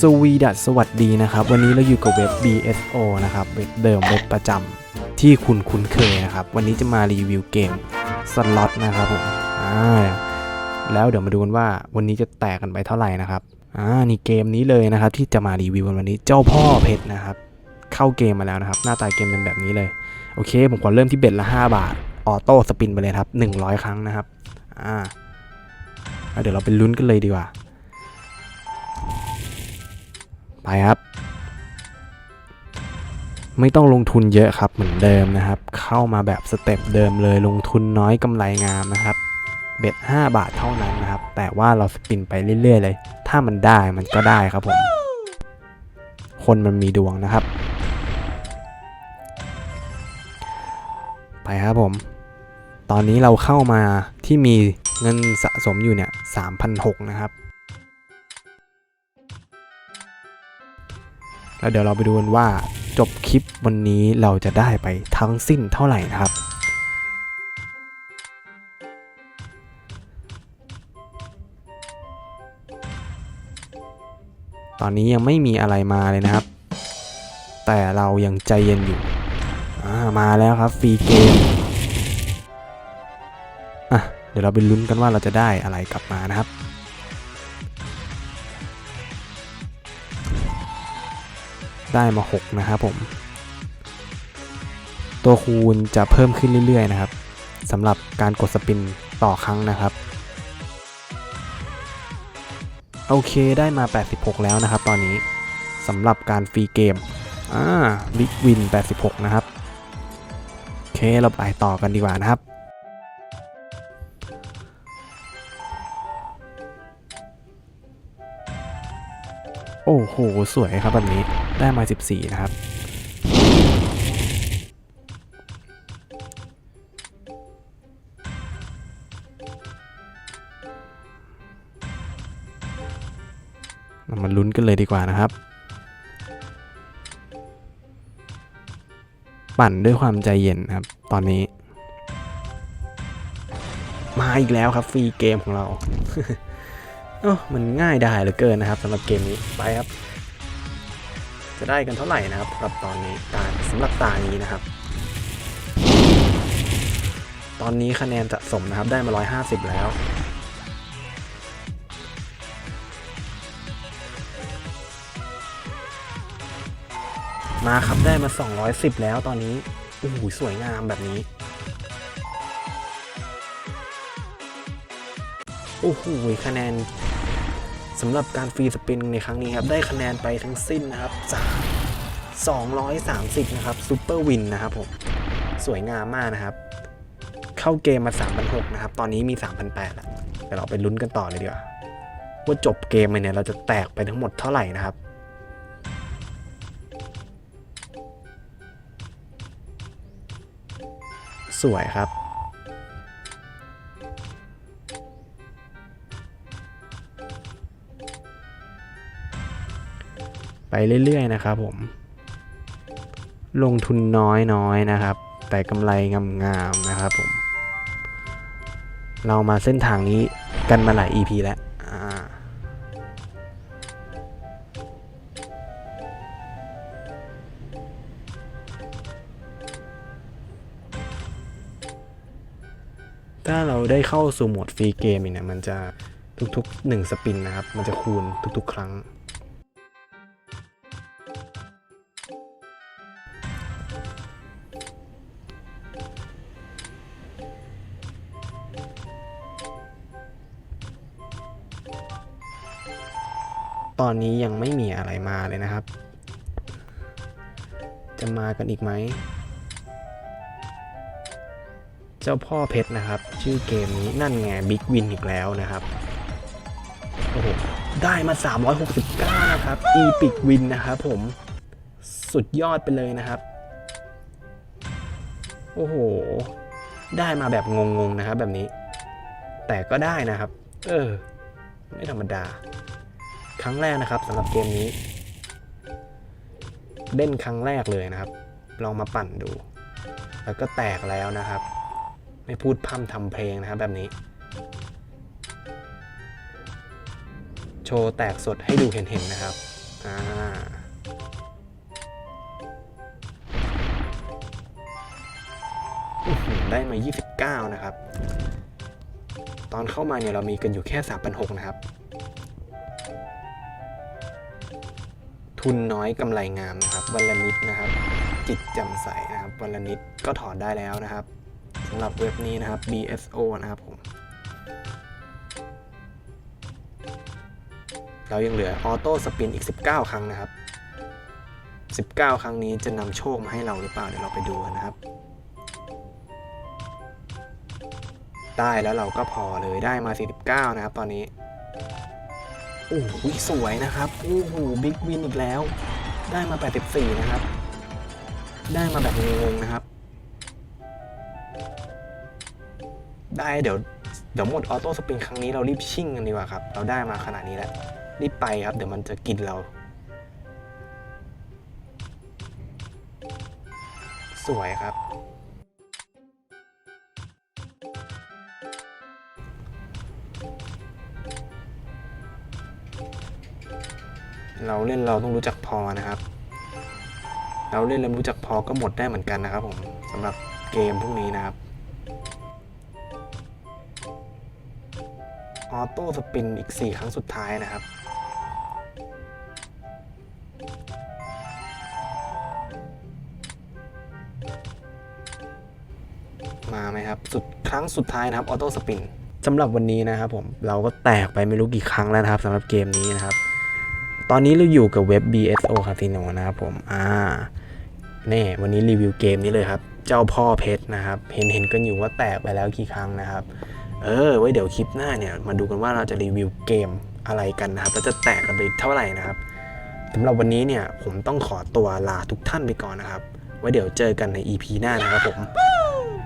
สวีดัสสวัสดีนะครับ วันนี้เราอยู่กับเว็บ BSO นะครับเว็บเดิมเว็บประจำที่คุณคุ้นเคยนะครับ วันนี้จะมารีวิวเกมสล็อตนะครับผมอ่าแล้วเดี๋ยวมาดูกันว่าวันนี้จะแตกกันไปเท่าไหร่นะครับอ่านี่เกมนี้เลยนะครับ ที่จะมารีวิวกันวันนี้เจ้าพ่อเพชรนะครับ เข้าเกมมาแล้วนะครับ หน้าตาเกมเป็นแบบนี้เลยโอเค ผมขอเริ่มที่เบ็ดละ 5 บาทออโต้สปินไปเลยครับ100 ครั้งนะครับอ่าเดี๋ยวเราไปลุ้นกันเลยดีกว่า ไปครับ ไม่ต้องลงทุนเยอะครับเหมือนเดิมนะครับ เข้ามาแบบสเต็ปเดิมเลยลงทุนน้อยกำไรงามนะครับเบ็ด5บาทเท่านั้นนะครับ แต่ว่าเราสปินไปเรื่อยๆเลย ถ้ามันได้มันก็ได้ครับผม คนมันมีดวงนะครับ ไปครับผม ตอนนี้เราเข้ามาที่มีเงินสะสมอยู่เนี่ย3,600นะครับ แล้วเดี๋ยวเราไปดูกันว่าจบคลิปวันนี้เราจะได้ไปทั้งสิ้นเท่าไหร่นะครับ ตอนนี้ยังไม่มีอะไรมาเลยนะครับ แต่เรายังใจเย็นอยู่ามาแล้วครับฟรีเกมอะเดี๋ยวเราไปลุ้นกันว่าเราจะได้อะไรกลับมานะครับ ได้มา 6 นะครับผม ตัวคูณจะเพิ่มขึ้นเรื่อยๆนะครับสำหรับการกดสปินต่อครั้งนะครับ โอเคได้มา 86 แล้วนะครับ ตอนนี้สำหรับการฟรีเกมอ่าบิ๊กวิน 86 นะครับ โอเคเราไปต่อกันดีกว่านะครับ โอ้โห สวยครับแบบนี้ได้มา 14 นะครับ เรามาลุ้นกันเลยดีกว่านะครับ ปั่นด้วยความใจเย็นครับ ตอนนี้ มาอีกแล้วครับ ฟรีเกมของเรา เอ้มันง่ายได้เหลือเกินนะครับสำหรับเกมนี้ไปครับ จะได้กันเท่าไหร่นะครับสำหรับตอนนี้ตาสำหรับตานี้นะครับ ตอนนี้คะแนนสะสมนะครับได้มา 150 แล้วมาครับได้มา 210 แล้วตอนนี้โอ้โหสวยงามแบบนี้ โอ้โหคะแนนสำหรับการฟรีสปินในครั้งนี้ครับได้คะแนนไปทั้งสิ้นนะครับ3 230 นะครับซูเปอร์วินนะครับผมสวยงามมากนะครับ เข้าเกมมา3,600นะครับ ตอนนี้มี3,800แล้วเดี๋ยวเราไปลุ้นกันต่อเลยดีกว่าว่าจบเกมไปเนี่ยเราจะแตกไปทั้งหมดเท่าไหร่นะครับสวยครับ เรื่อยๆนะครับผม ลงทุนน้อยๆนะครับ แต่กำไรงามๆนะครับผม เรามาเส้นทางนี้กันมาหลาย EP แล้วถ้าเราได้เข้าสู่โหมดฟรีเกมเนี่ยมันจะทุกๆ 1 สปินนะครับ มันจะคูณทุกๆ ครั้ง ตอนนี้ยังไม่มีอะไรมาเลยนะครับ จะมากันอีกไหม เจ้าพ่อเพชรนะครับ ชื่อเกมนี้นั่นไงบิ๊กวินอีกแล้วนะครับ โอ้โห ได้มา 369 นะครับอีพิกวินนะครับผม สุดยอดไปเลยนะครับ โอ้โห ได้มาแบบงงๆนะครับแบบนี้ แต่ก็ได้นะครับ เออ ไม่ธรรมดา ครั้งแรกนะครับสำหรับเกมนี้เล่นครั้งแรกเลยนะครับ ลองมาปั่นดู แล้วก็แตกแล้วนะครับ ไม่พูดพร่ำทำเพลงนะครับแบบนี้ โชว์แตกสดให้ดูเห็นๆนะครับอ่าได้มา 29 นะครับ ตอนเข้ามาเนี่ยเรามีกันอยู่แค่ 3,600 นะครับ ทุนน้อยกำไรงามนะครับ วันละนิดนะครับ จิตแจำใสนะครับ วันละนิดก็ถอนได้แล้วนะครับสำหรับเว็บนี้นะครับ BSO นะครับผมเรายังเหลือออโต้สปินอีก 19 ครั้งนะครับ 19 ครั้งนี้จะนำโชคมาให้เราหรือเปล่า เดี๋ยวเราไปดูกันนะครับ ได้แล้วเราก็พอเลยได้มา 49 นะครับตอนนี้ โอ้โหสวยนะครับโอ้โหบิ๊กวินอีกแล้ว ได้มา 84 นะครับ ได้มาแบบงงๆนะครับ ได้เดี๋ยวเดี๋ยวหมดออโต้สปริงครั้งนี้เรารีบชิ่งกันดีกว่าครับ เราได้มาขนาดนี้แล้ว รีบไปครับ เดี๋ยวมันจะกินเรา สวยครับ เราเล่นเราต้องรู้จักพอนะครับ เราเล่นแล้วรู้จักพอก็หมดได้เหมือนกันนะครับผมสำหรับเกมพวกนี้นะครับออโต้สปินอีก 4 ครั้งสุดท้ายนะครับมาไหมครับสุดครั้งสุดท้ายนะครับออโต้สปินสำหรับวันนี้นะครับผมเราก็แตกไปไม่รู้กี่ครั้งแล้วนะครับสำหรับเกมนี้นะครับ ตอนนี้เราอยู่กับเว็บ BSO Casino นะครับผมอ่าแน่วันนี้รีวิวเกมนี้เลยครับ เจ้าพ่อเพชรนะครับ เห็นเห็นกันอยู่ว่าแตกไปแล้วกี่ครั้งนะครับ เออ ไว้เดี๋ยวคลิปหน้าเนี่ย มาดูกันว่าเราจะรีวิวเกมอะไรกันนะครับแล้วจะแตกกันไปเท่าไหร่นะครับสำหรับวันนี้เนี่ยผมต้องขอตัวลาทุกท่านไปก่อนนะครับ ไว้เดี๋ยวเจอกันใน EP หน้านะครับผม